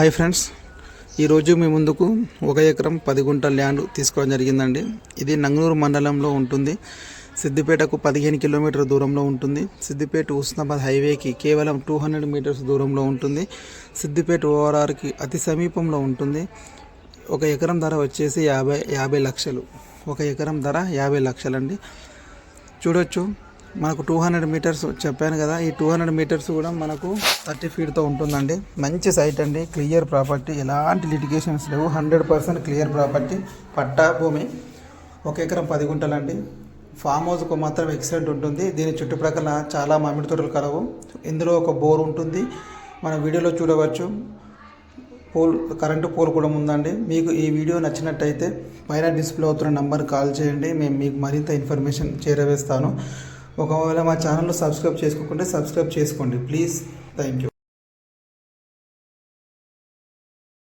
Hi friends. ఈరోజు మీ ముందుకు ఒక ఎకరం పది గుంటల ల్యాండ్ తీసుకోవడం జరిగిందండి. ఇది నంగనూరు మండలంలో ఉంటుంది. సిద్దిపేటకు పదిహేను కిలోమీటర్ దూరంలో ఉంటుంది. సిద్దిపేట ఉస్నాబాద్ హైవేకి కేవలం టూ హండ్రెడ్ మీటర్స్ దూరంలో ఉంటుంది. సిద్దిపేట ఓఆర్ఆర్కి అతి సమీపంలో ఉంటుంది. ఒక ఎకరం ధర వచ్చేసి యాభై యాభై లక్షలు. ఒక ఎకరం ధర యాభై లక్షలండి. చూడొచ్చు. మనకు టూ హండ్రెడ్ మీటర్స్ చెప్పాను కదా ఈ టూ హండ్రెడ్ మీటర్స్ కూడా మనకు థర్టీ ఫీట్తో ఉంటుందండి. మంచి సైట్ అండి క్లియర్ ప్రాపర్టీ ఎలాంటి లిటిగేషన్స్ లేవు. హండ్రెడ్ పర్సెంట్ క్లియర్ ప్రాపర్టీ పట్టా భూమి. ఒక ఎకరం పది గుంటలండి. ఫామ్ హౌస్కు మాత్రం ఎక్సలెంట్ ఉంటుంది. దీని చుట్టుప్రక్కల చాలా మామిడి తోటలు కలవు. ఇందులో ఒక బోర్ ఉంటుంది. మన వీడియోలో చూడవచ్చు. పోల్ కరెంటు పోల్ కూడా ఉందండి. మీకు ఈ వీడియో నచ్చినట్టయితే పైన డిస్ప్లే అవుతున్న నంబర్ కాల్ చేయండి. మేము మీకు మరింత ఇన్ఫర్మేషన్ చేరవేస్తాను. ఒకవేళ మా ఛానల్లో సబ్స్క్రైబ్ చేసుకోకుంటే సబ్స్క్రైబ్ చేసుకోండి. Please thank you.